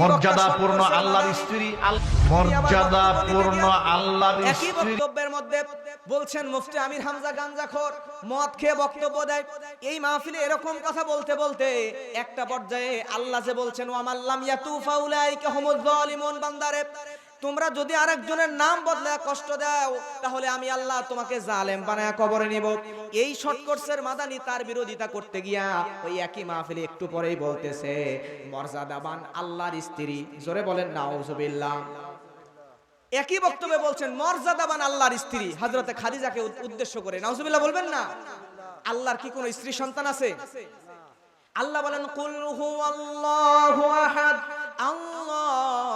মর্যাদাপূর্ণ আল্লাহর স্ত্রী মর্যাদাপূর্ণ আল্লাহর একই বক্তব্যের মধ্যে বলছেন মুফতি আমির হামজা গাঞ্জাখোর মদ খেয়ে বক্তব্য দেয়। এই মাহফিলে এরকম কথা বলতে বলতে একটা পর্যায়ে আল্লাহ যে বলছেন ওয়ামাল্লাম ইয়াতুফা উলাইকা হুমুজ জালিমুন বান্দারে। তোমরা যদি আরেকজনের নাম বদলায় কষ্ট দাও, তাহলে আমি আল্লাহ তোমাকে জালেম বানায় কবরে নিব। এই শর্টকোর্সের মাদানি তার বিরোধিতা করতে গিয়া ওই একই মাহফিলে একটু পরেই বলতেছে, মর্যাদাবান আল্লাহর স্ত্রী। জোরে বলেন, নাউজুবিল্লাহ। একই বক্তব্যে বলছেন, মর্যাদাবান আল্লাহর স্ত্রী। হযরতে খাদিজাকে উদ্দেশ্য করে, নাউজুবিল্লাহ বলবেন না? আল্লাহর কি কোনো স্ত্রী সন্তান আছে? আল্লাহ বলেন, কুল হুয়াল্লাহু আহাদ। আল্লাহুস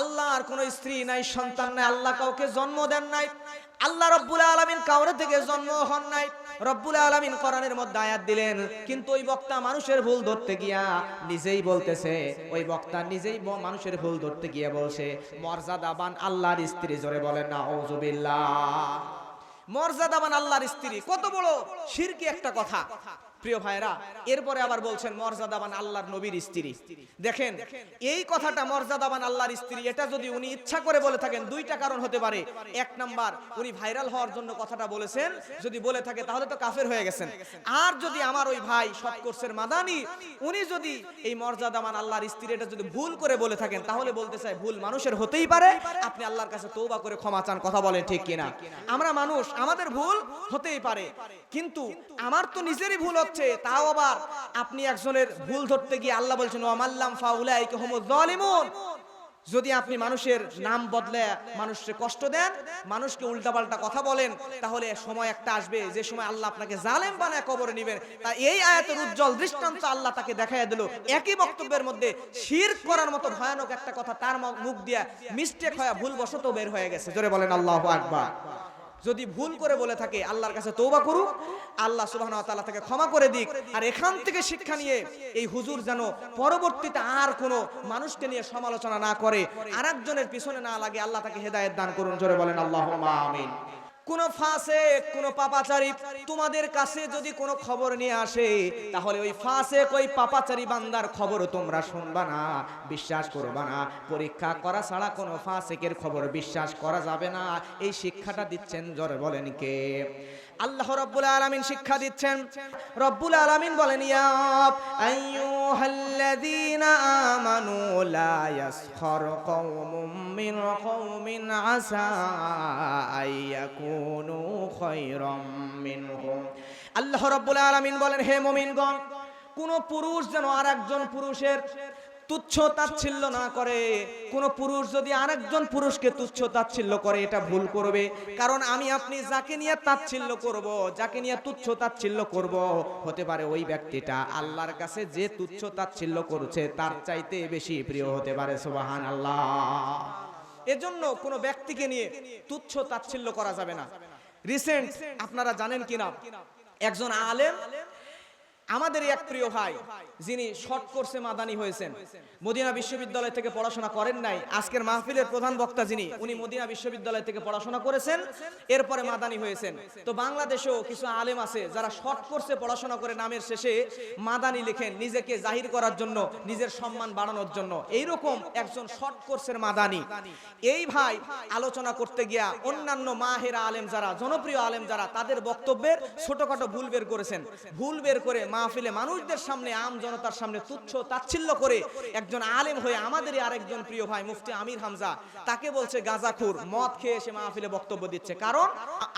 আল্লাহর কোনো স্ত্রী নাই, সন্তান নাই, আল্লাহ কাউকে জন্ম দেন নাই। আল্লাহ রব্বুল আলামিন কাউরে থেকে জন্ম হন নাই। রব্বুল আলামিন কোরআনের মধ্যে আয়াত দিলেন, কিন্তু ওই বক্তা মানুষের ভুল ধরতে গিয়া নিজেই বলতেছে, ওই বক্তা নিজেই মানুষের ভুল ধরতে গিয়া বলছে, মর্যাদাবান আল্লাহর স্ত্রী জোরে বলেন না ওজুবিল্লাহ মর্যাদাবান আল্লাহর স্ত্রী, কত বড় শিরকি একটা কথা। প্রিয় ভাইরা এরপরে আবার বলছেন মর্যাদাবান আল্লাহর নবীর স্ত্রী। দেখেন, এই কথাটা মর্যাদাবান আল্লাহর স্ত্রী, এটা যদি উনি ইচ্ছা করে বলে থাকেন, দুইটা কারণ হতে পারে। এক নাম্বার, উনি ভাইরাল হওয়ার জন্য কথাটা বলেছেন, যদি বলে থাকে তাহলে তো কাফের হয়ে গেছেন। আর যদি আমার ওই ভাই সৎ কোর্সের মাদানি, উনি যদি এই মর্যাদাবান আল্লাহর স্ত্রী, এটা যদি ভুল করে বলে থাকেন, তাহলে বলতে চাই ভুল মানুষের হতেই পারে। আপনি আল্লাহর কাছে তৌবা করে ক্ষমা চান, কথা বলেন ঠিক কিনা? আমরা মানুষ, আমাদের ভুল হতেই পারে। কিন্তু আমার তো নিজেরই ভুল হচ্ছে, তাও আবার আপনি একজনের ভুল ধরতে গিয়ে আল্লাহ বলছেন, ওয়ামাল্লাম ফাউলাইকা হুমুজ জালিমুন। যদি আপনি মানুষের নাম বদলে মানুষকে কষ্ট দেন, মানুষকে উল্টাপাল্টা কথা বলেন, তাহলে সময় একটা আসবে, যে সময় আল্লাহ আপনাকে জালেম বানায় কবরে নেবেন। তা এই আয়াতের উজ্জ্বল দৃষ্টান্ত আল্লাহ তাকে দেখাইয়া দিল। একই বক্তব্যের মধ্যে শির করার মতো ভয়ানক একটা কথা তার মুখ দিয়া মিস্টেক হয়ে ভুলবশত বের হয়ে গেছে। জোরে বলেন, আল্লাহু আকবার। যদি ভুল করে বলে থাকে, আল্লাহর কাছে তৌবা করুক, আল্লাহ ওয়া তাআলা তাকে ক্ষমা করে দিক। আর এখান থেকে শিক্ষা নিয়ে এই হুজুর যেন পরবর্তীতে আর কোনো মানুষকে নিয়ে সমালোচনা না করে, আরেকজনের পিছনে না লাগে, আল্লাহ তাকে হেদায়েত দান করুন, জোরে বলেন আল্লাহ আমিন। কোন ফাসে, কোন পাপাচারী তোমাদের কাছে যদি কোনো খবর নিয়ে আসে, তাহলে ওই ফাসে ওই পাপাচারী বান্দার খবর তোমরা শুনবা না, বিশ্বাস করবা না। পরীক্ষা করা ছাড়া কোনো ফাসেকের খবর বিশ্বাস করা যাবে না। এই শিক্ষাটা দিচ্ছেন জোরে বলেন কে? আল্লাহ রব্বুল আলামিন শিক্ষা দিচ্ছেন। রব্বুল আলামিন বলেন ইয়া আইয়ুহাল্লাযীনা আমানু লা ইয়াসখার কওমুম মিন কওমিন আসা আইয়াকুনু খায়রাম মিনহুম আল্লাহ রব্বুল আলামিন বলেন, হে মুমিনগণ, কোন পুরুষ যেন আরেকজন পুরুষের তুচ্ছ তাচ্ছিল্য না করে। কোন পুরুষ যদি আরেকজন পুরুষকে তুচ্ছ তাচ্ছিল্য করে, এটা ভুল করবে। কারণ আমি আপনি যাকে নিয়ে তাচ্ছিল্য করব, যাকে নিয়ে তুচ্ছ তাচ্ছিল্য করব, হতে পারে ওই ব্যক্তিটা আল্লাহর কাছে যে তুচ্ছ তাচ্ছিল্য করছে, তার চাইতে বেশি প্রিয় হতে পারে সুবাহান আল্লাহ এজন্য কোনো ব্যক্তিকে নিয়ে তুচ্ছ তাচ্ছিল্য করা যাবে না। রিসেন্ট আপনারা জানেন কিনা? একজন আলেম আমাদের এক প্রিয় ভাই, যিনি শর্ট কোর্সে মাদানি হয়েছেন। মদিনা বিশ্ববিদ্যালয় থেকে পড়াশোনা করেন নাই। আজকের মাহফিলের প্রধান বক্তা যিনি, উনি মদিনা বিশ্ববিদ্যালয় থেকে পড়াশোনা করেছেন, এরপরে মাদানি হয়েছেন। তো বাংলাদেশেও কিছু আলেম আছে যারা শর্ট কোর্সে পড়াশোনা করে নামের শেষে মাদানি লেখেন নিজেকে জাহির করার জন্য, নিজের সম্মান বাড়ানোর জন্য। এইরকম একজন শর্ট কোর্সের মাদানি। এই ভাই আলোচনা করতে গিয়া অন্যান্য মাহেরা আলেম যারা, জনপ্রিয় আলেম যারা, তাদের বক্তব্যের ছোটখাটো ভুল বের করেছেন। ভুল বের করে মাহফিলে মানুষদের সামনে, আম জনতার সামনে তুচ্ছ তাচ্ছিল্য করে একজন আলেম হয়ে আমাদেরই আরেকজন প্রিয় ভাই মুফতি আমির হামজা তাকে বলছে, গাজাখুর, মদ খেয়ে এসে মাহফিলে বক্তব্য দিচ্ছে। কারণ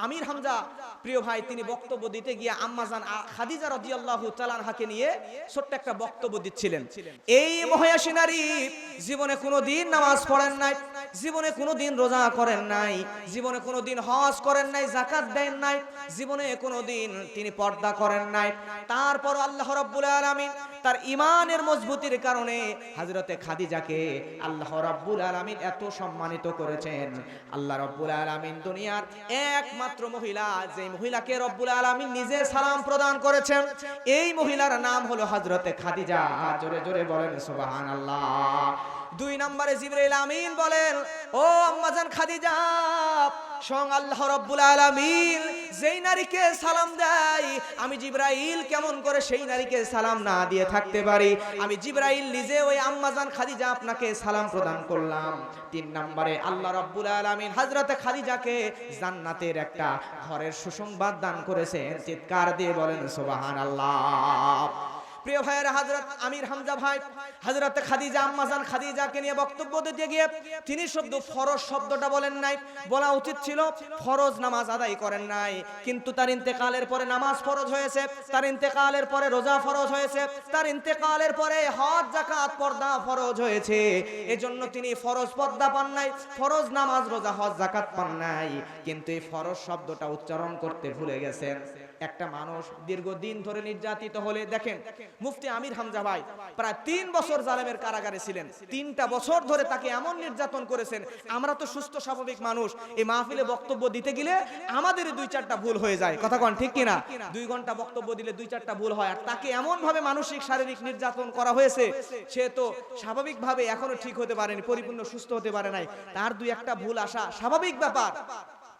আমির হামজা প্রিয় ভাই, তিনি বক্তব্য দিতে গিয়ে আম্মাজান খাদিজা রাদিয়াল্লাহু তাআলাকে নিয়ে ছোট্ট একটা বক্তব্য দিচ্ছিলেন। এই মহায়াসী নারী জীবনে কোনো দিন নামাজ পড়েন নাই, জীবনে কোনো দিন রোজা করেন নাই, জীবনে কোনো দিন হজ করেন নাই জাকাত দেন নাই, জীবনে কোনো দিন তিনি পর্দা করেন নাই। তারপর আল্লাহ রাব্বুল আলামিন তার ইমানের মজবুতির কারণে হযরতে খাদিজাকে আল্লাহ রাব্বুল আলামিন এত সম্মানিত করেছেন। আল্লাহ রাব্বুল আলামিন দুনিয়ার একমাত্র মহিলা যে মহিলাকে রব্বুল আলামিন নিজে সালাম প্রদান করেছেন, এই মহিলার নাম হলো হাজরতে খাদিজা। জোরে জোরে বলেন সুবহানাল্লাহ। দুই নম্বরে জিবরাইল আমিন বলেন, ও আম্মা আম্মাজান খাদিজা, স্বয়ং আল্লাহ রব্বুল আলামিন যেই নারীকে সালাম দেয়, আমি জিব্রাইল কেমন করে সেই নারীকে সালাম না দিয়ে থাকতে পারি? আমি জিব্রাইল নিজে ওই আম্মাজান খাদিজা আপনাকে সালাম প্রদান করলাম। তিন নম্বরে, আল্লাহ রব্বুল আলামিন হযরতে খাদিজাকে জান্নাতের একটা ঘরের সুসংবাদ দান করেছেন। চিৎকার দিয়ে বলেন, সুবহানাল্লাহ। প্রিয় ভাইয়ের, হযরত আমির হামজা ভাই, হযরত খাদিজা আম্মাজান খাদিজাকে নিয়ে বক্তব্য দিতে গিয়ে তিনি শব্দ ফরজ শব্দটা বলেন নাই, বলা উচিত ছিল ফরজ নামাজ আদায় করেন নাই। কিন্তু তার ইন্তেকালের পরে নামাজ ফরজ হয়েছে, তার ইন্তেকালের পরে রোজা ফরজ হয়েছে, তার ইন্তেকালের পরে হজ জাকাত পর্দা ফরজ হয়েছে। এজন্য তিনি ফরজ পর্দা পান নাই, ফরজ নামাজ, রোজা, হজ জাকাত পান নাই। কিন্তু এই ফরজ শব্দটা উচ্চারণ করতে ভুলে গেছেন। একটা মানুষ দীর্ঘদিন ধরে নির্যাতিত হলে দেখেন, মুফতি আমির হামজা ভাই প্রায় তিন বছর জালেমের কারাগারে ছিলেন। তিনটা বছর ধরে তাকে এমন নির্যাতন করেছেন, আমরা তো সুস্থ, স্বাভাবিক মানুষ, এই মাহফিলে বক্তব্য দিতে গেলে আমাদের দুই চারটা ভুল হয়ে যায়। কথা কন ঠিক কিনা? দুই ঘণ্টা বক্তব্য দিলে দুই চারটা ভুল হয়। আর তাকে এমন ভাবে মানসিক, শারীরিক নির্যাতন করা হয়েছে, সে তো স্বাভাবিকভাবে এখনও ঠিক হতে পারেনি, পরিপূর্ণ সুস্থ হতে পারে নাই। তার দুই একটা ভুল আসা স্বাভাবিক ব্যাপার।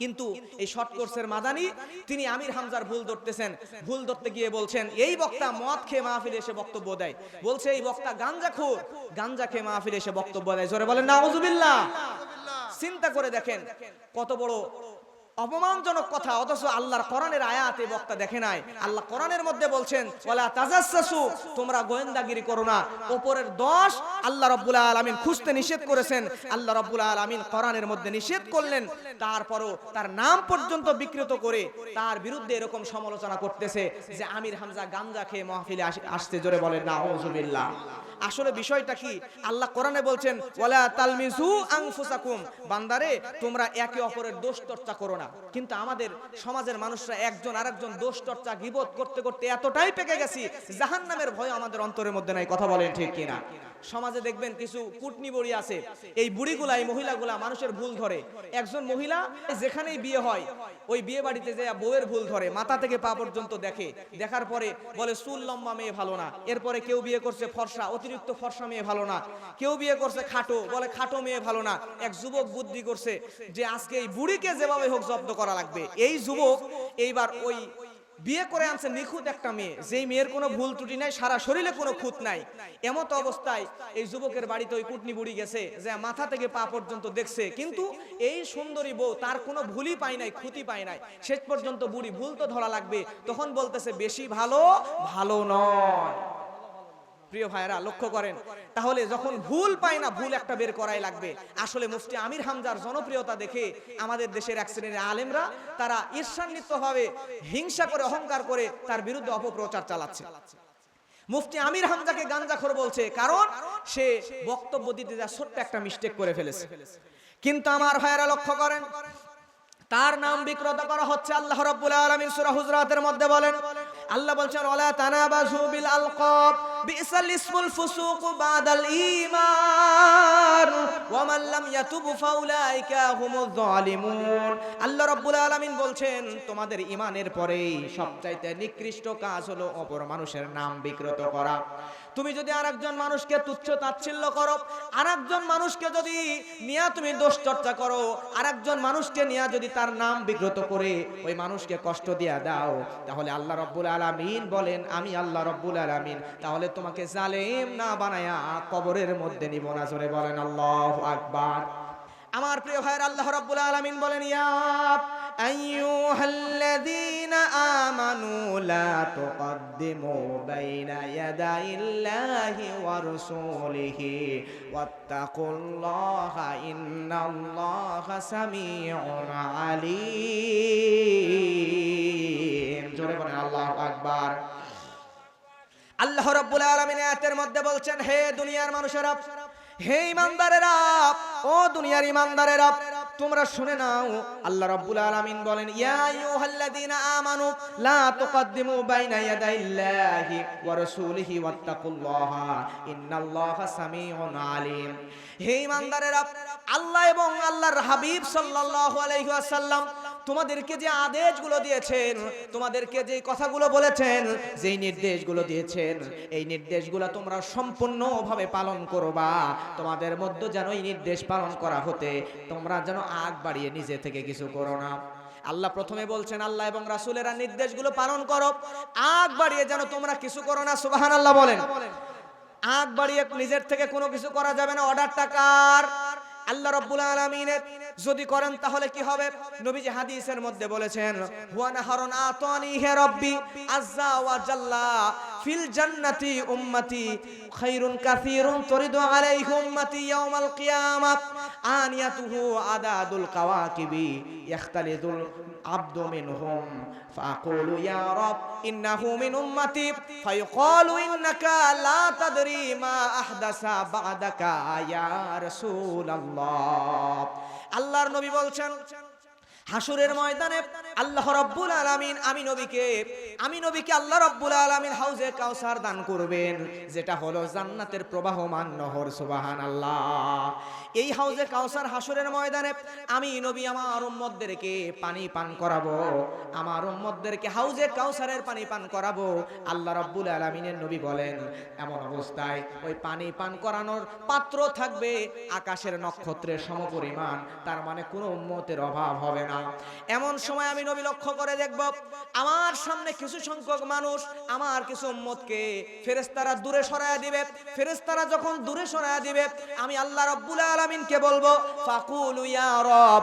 কিন্তু এই শর্ট কোর্সের মাদানি, তিনি আমির হামজার ভুল ধরতেছেন। ভুল ধরতে গিয়ে বলছেন, এই বক্তা মদ খেয়ে মাহফিলে এসে বক্তব্য দেয়। বলছে, এই বক্তা গাঞ্জা খু গাঞ্জা খেয়ে মাহফিলে এসে বক্তব্য দেয়। জোরে বলেন না চিন্তা করে দেখেন, কত বড় অপমানজনক কথা, অথচ আল্লাহর কোরআনের আয়াতে বক্তা দেখে নাই। আল্লাহ কোরআনের মধ্যে বলছেন, ওয়ালা তাজাসসু তোমরা গোয়েন্দাগিরি করো না। উপরের দশ আল্লাহ রাব্বুল আলামিন খুঁজতে নিষেধ করেছেন। আল্লাহ রাব্বুল আলামিন কোরআনের মধ্যে নিষেধ করলেন। তারপরও তার নাম পর্যন্ত বিকৃত করে তার বিরুদ্ধে এরকম সমালোচনা করতেছে যে আমির হামজা গাঞ্জা খেয়ে মাহফিলে আসতে জোরে বলেন না আউযুবিল্লাহ আসলে বিষয়টা কি? আল্লাহ কোরআনে বলছেন, ওয়ালা তালমিজু আনফুসাকুম। বান্দারে, তোমরা একে অপরের দোষ চর্চা করো না। কিন্তু আমাদের সমাজের মানুষরা একজন আরেকজন দোষ চর্চা গিবত করতে করতে এতটাই পেকে গেছি, জাহান্নামের ভয় আমাদের অন্তরের মধ্যে নাই। কথা বলেন ঠিক কিনা? সমাজে দেখবেন কিছু কুটনি বড়ি আছে। এই বুড়িগুলা, এই মহিলাগুলা মানুষের ভুল ধরে। একজন মহিলা যেখানেই বিয়ে হয়, ওই বিয়ে বাড়িতে যে বউয়ের ভুল ধরে, মাথা থেকে পা পর্যন্ত দেখে। দেখার পরে বলে, চুল লম্বা মেয়ে ভালো না। এরপরে কেউ বিয়ে করছে ফর্সা, অতিরিক্ত ফর্সা মেয়ে ভালো না। কেউ বিয়ে করছে খাটো, বলে, খাটো মেয়ে ভালো না। এক যুবক বুদ্ধি করছে যে, আজকে এই বুড়িকে যেভাবে হোক জব্দ করা লাগবে। এই যুবক এইবার ওই বিয়ে করে আনছে নিখুঁত একটা মেয়ে। যেই মেয়ের কোনো ভুল ত্রুটি নাই, সারা শরীরে কোনো খুঁত নাই। এমত অবস্থায় এই যুবকের বাড়িতে ওই কুটনি বুড়ি গেছে, যে মাথা থেকে পা পর্যন্ত দেখছে। কিন্তু এই সুন্দরী বউ তার কোনো ভুলই পায় নাই, ক্ষতি পায় নাই। শেষ পর্যন্ত বুড়ি ভুল তো ধরা লাগবে, তখন বলতেছে, বেশি ভালো ভালো নয়। প্রিয় ভাইরা লক্ষ্য করেন। তাহলে যখন ভুল পায় না, ভুল একটা বের করাই লাগবে। আসলে মুফতি আমির হামজার জনপ্রিয়তা দেখে আমাদের দেশের এক শ্রেণির আলেমরা, তারা ঈর্ষান্বিত ভাবে হিংসা করে, অহংকার করে তার বিরুদ্ধে অপপ্রচার চালাচ্ছে। মুফতি আমির হামজাকে গাঞ্জাখোর বলছে, কারণ সে বক্তব্য দিতে যা ছোট্ট একটা মিস্টেক করে ফেলেছে। কিন্তু আমার ভাইয়েরা, লক্ষ্য করেন, তার নাম বিক্রত করা হচ্ছে আল্লাহ রাব্বুল আলামিন সূরা হুজরাতের মধ্যে বলেন, আল্লাহ বলছেন, ওয়ালা তানাবাজু বিল আলকাব। বিসাল ইসমুল ফুসুক বাদাল ঈমান ওয়া মান লাম ইয়াতুব ফাউলাইকা হুমুজ জালিমুন আল্লাহ রাব্বুল আলামিন বলছেন, তোমাদের ঈমানের পরেই সবচাইতে নিকৃষ্ট কাজ হলো অপর মানুষের নাম বিকৃত করা। তুমি যদি আরেকজন মানুষকে তুচ্ছ তাচ্ছিল্য করো, আরেকজন মানুষকে যদি নিয়ে তুমি দোষ চর্চা করো, আরেকজন মানুষকে নিয়ে যদি তার নাম বিক্রত করে ওই মানুষকে কষ্ট দিয়া দাও, তাহলে আল্লাহ রব্বুল আলামিন বলেন, আমি আল্লাহ রব্বুল আলামিন। তাহলে তোমাকে জালেম না বানায়া কবরের মধ্যে নিব না, জোরে বলেন আল্লাহ আকবার। আমার প্রিয় ভাইয়ের, আল্লাহ রাব্বুল আলামিন বলেন, ইয়া আমানু তুকদ্দিমু বাইনা ইয়াদাইল্লাহি ওয়া রাসূলিহি ওয়াত্তাকুল্লাহা ইন্নাল্লাহা সামিউন আলীম জোরে বলেন, আল্লাহু আকবার। আল্লাহ রাব্বুল আলামিন আয়াতের মধ্যে বলছেন, হে দুনিয়ার মানুষেরা, হে ইমানদারেরা, ও দুনিয়ার ইমানদারেরা তোমরা শুনে নাও। আল্লাহ রাব্বুল আলামিন বলেন, ইয়া আইয়ুহাল্লাযীনা আমানু, লা তুকাদ্দিমু বাইনা ইয়াদাইল্লাহি ওয়া রাসূলিহি ওয়াত্তাকুল্লাহা, ইন্নাল্লাহা সামিউন আলীম। হে ইমানদারেরা, আল্লাহ এবং আল্লাহর হাবিব সাল্লাল্লাহু আলাইহি ওয়াসাল্লাম তোমাদেরকে যে আদেশগুলো দিয়েছেন, তোমাদেরকে যে কথাগুলো বলেছেন, যেই নির্দেশগুলো দিয়েছেন, এই নির্দেশগুলো তোমরা সম্পূর্ণভাবে পালন করবা। তোমাদের মধ্যে যেন এই নির্দেশ পালন করা হতে, তোমরা যেন আগ বাড়িয়ে নিজে থেকে কিছু করো না। আল্লাহ প্রথমে বলছেন, আল্লাহ এবং রাসূলেরা নির্দেশগুলো পালন করো। আগ বাড়িয়ে যেন তোমরা কিছু করো না। সুবাহান আল্লাহ বলেন। আগ বাড়িয়ে নিজের থেকে কোনো কিছু করা যাবে না। অর্ডার টাকার আল্লাহ রাব্বুল আলামিনের যদি করেন তাহলে কি হবে নবীজি হাদিসের মধ্যে বলেছেন হুয়া নাহারুন আতানি হে রব্বি আজ্জা ওয়া জাল্লা ফিল জান্নাতি উম্মতি খায়রুন কাসীরুন তরিদু আলাইহি উম্মতি ইয়াউমাল কিয়ামাহ আনিয়াতুহু আদাদুল কাওয়াকিবি ইয়াখতালিদুল আব্দু মিনহুম فأقول يا رب إنه من أمتي فيقال إنك لا تدري ما أحدث بعدك يا رسول الله আল্লাহর নবী বলছেন হাসুরের ময়দানে আল্লাহ রব্বুল আলামিন, আমি নবীকে আমি নবীকে আল্লাহ রব্বুল আলামিন হাউজে কাউসার দান করবেন, যেটা হলো জান্নাতের প্রবাহমান নহর, সুবহানাল্লাহ। এই হাউজে কাউসার হাসুরের ময়দানে আমি নবী আমার উম্মতদেরকে পানি পান করাবো, আমার উম্মতদেরকে হাউজে কাউসারের পানি পান করাবো, আল্লাহ রব্বুল আলামিনের নবী বলেন, এমন অবস্থায় ওই পানি পান করানোর পাত্র থাকবে আকাশের নক্ষত্রের সমপরিমাণ, তার মানে কোনো উম্মতের অভাব হবে না। এমন সময় আমি নবী লক্ষ্য করে দেখব, আমার সামনে কিছু সংখ্যক মানুষ আমার কিছু উম্মতকে ফেরেশতারা দূরে সরায়া দিবে। ফেরেশতারা যখন দূরে সরায়া দিবে, আমি আল্লাহ রব্বুল আলামিনকে বলব, ফাকুলু ইয়া রব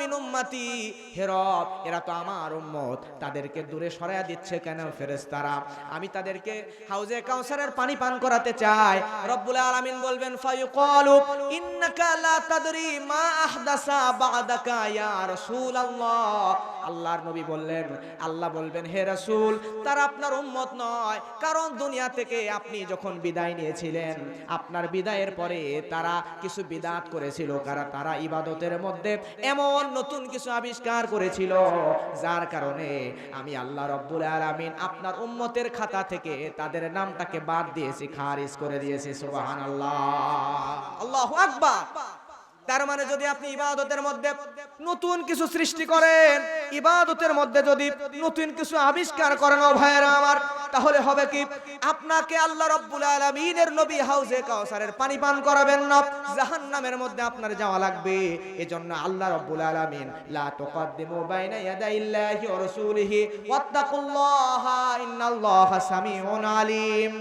মিন উম্মতি হে রব। এরা তো আমার উম্মত, তাদেরকে দূরে সরায়া দিচ্ছে কেন ফেরেশতারা? আমি তাদেরকে হাউজে কাউসারের পানি পান করাতে চাই। রব্বুল বলবেন, ফায়ুকালু ইন্নাকা লা তাদরি মা আহদাসা বাদাকা ইয়া রাসূলুল্লাহ। আল্লাহর নবী বললেন, আল্লাহ বলবেন, হে রাসূল, তারা আপনার উম্মত নয়। কারণ দুনিয়া থেকে আপনি যখন বিদায় নিয়েছিলেন, আপনার বিদায়ের পরে তারা কিছু বিদাত করেছিল, কারণ তারা ইবাদতের মধ্যে এমন নতুন কিছু আবিষ্কার করেছিল। যার কারণে আমি আল্লাহ রব্বুল আলামিন আপনার উম্মতের খাতা থেকে তাদের নামটাকে বাদ দিয়েছি, খারিজ করে দিয়েছি, সুবহানাল্লাহ। আল্লাহু আকবার। তার মানে যদি আপনি ইবাদতের মধ্যে নতুন কিছু সৃষ্টি করেন, ইবাদতের মধ্যে যদি নতুন কিছু আবিষ্কার করেন ভাইয়েরা আমার, তাহলে হবে কি? আপনাকে আল্লাহ রব্বুল আলামিনের নবী হাউজে কাউসারের পানি পান করাবেন না, জাহান্নামের মধ্যে আপনার যাওয়া লাগবে। এজন্য আল্লাহ রব্বুল আলামিন, লা তুকদ্দিমু বাইনা ইয়াদাইল্লাহি ওয়া রাসূলিহি, ওয়াত্তাকুল্লাহা ইন্নাল্লাহা সামিউন আলিম।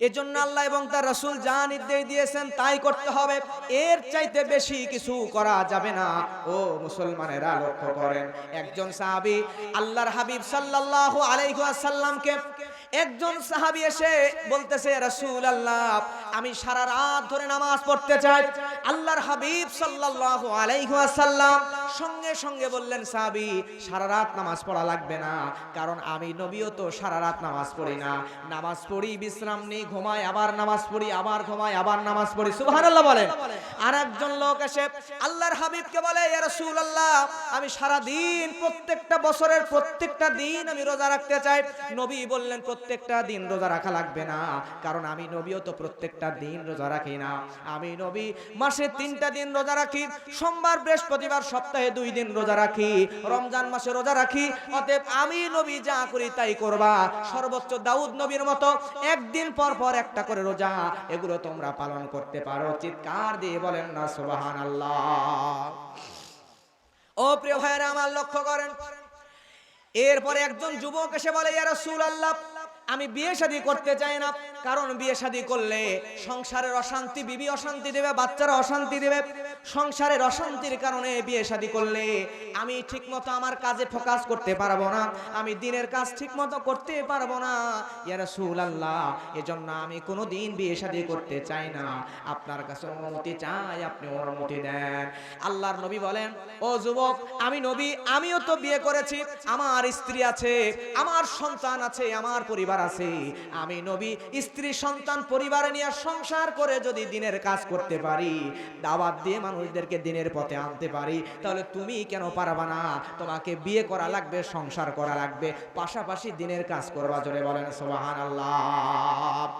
এজন্য আল্লাহ এবং তার রাসূল যা নির্দেশ দিয়েছেন তাই করতে হবে। এর চাইতে বেশি কিছু করা যাবে না। ও মুসলমানেরা লক্ষ্য করেন, একজন সাহাবী আল্লাহর হাবিব সাল্লাল্লাহু আলাইহি ওয়াসাল্লামকে একজন সাহাবী এসে বলতেছে, রাসূল আল্লাহ, আমি সারা রাত ধরে নামাজ পড়তে চাই। আল্লাহর হাবিব সাল্লাল্লাহু আলাইহি ওয়াসাল্লাম সঙ্গে সঙ্গে বললেন, সাহাবী, সারা রাত নামাজ পড়া লাগবে না। কারণ আমি নবীও তো সারা রাত নামাজ পড়ি না। নামাজ পড়ি, বিশ্রাম নেই, ঘুমাই, আবার নামাজ পড়ি, আবার ঘুমাই, আবার নামাজ পড়ি। সুবহানাল্লাহ বলেন। আর একজন লোক এসে আল্লাহর হাবিবকে বলে, ইয়া রাসূলুল্লাহ, আমি সারা দিন প্রত্যেকটা বছরের প্রত্যেকটা দিন আমি রোজা রাখতে চাই। নবী বললেন, প্রত্যেকটা দিন রোজা রাখা লাগবে না। কারণ আমি নবীও তো প্রত্যেকটা দিন রোজা রাখি না। আমি নবী, মাসে তিনটা দিন রোজা রাখি। সোমবার, বৃহস্পতিবার সপ্তাহে দুই দিন রোজা রাখি, রমজান মাসে রোজা রাখি, অতএব আমি নবী যা করি তাই করবা। সর্বোচ্চ দাউদ নবীর মতো একদিন পর পর একটা করে রোজা, এগুলো তোমরা পালন করতে পারো। চিৎকার দিয়ে বলেন না সুবাহান আল্লাহ ও প্রিয় ভাইয়েরা, আমার লক্ষ্য করেন। এরপরে একজন যুবক এসে বলে, ইয়া রাসূলুল্লাহ। আমি বিয়ে শাদী করতে চাই না। কারণ বিয়ে শাদী করলে সংসারের অশান্তি, বিবি অশান্তি দেবে, বাচ্চারা অশান্তি দেবে। সংসারের অশান্তির কারণে বিয়ে শাদী করলে আমি ঠিকমতো আমার কাজে ফোকাস করতে পারব না। আমি দিনের কাজ ঠিকমতো করতে পারব না। ইয়া রাসূলুল্লাহ, এজন্য আমি কোনো দিন বিয়ে শাদী করতে চাই না। আপনার কাছে অনুমতি চাই, আপনি অনুমতি দেন। আল্লাহর নবী বলেন, ও যুবক, আমি নবী, আমিও তো বিয়ে করেছি। আমার স্ত্রী আছে, আমার সন্তান আছে, আমার পরিবার আছে। আমি নবী, স্ত্রী, সন্তান, পরিবারে নিয়ে সংসার করে যদি দিনের কাজ করতে পারি, দাওয়াত দিয়ে মানুষদেরকে দিনের পথে আনতে পারি, তাহলে তুমি কেন পারবা না? তোমাকে বিয়ে করা লাগবে, সংসার করা লাগবে, পাশাপাশি দিনের কাজ করবা, জোরে বলেন সোবাহান আল্লাহ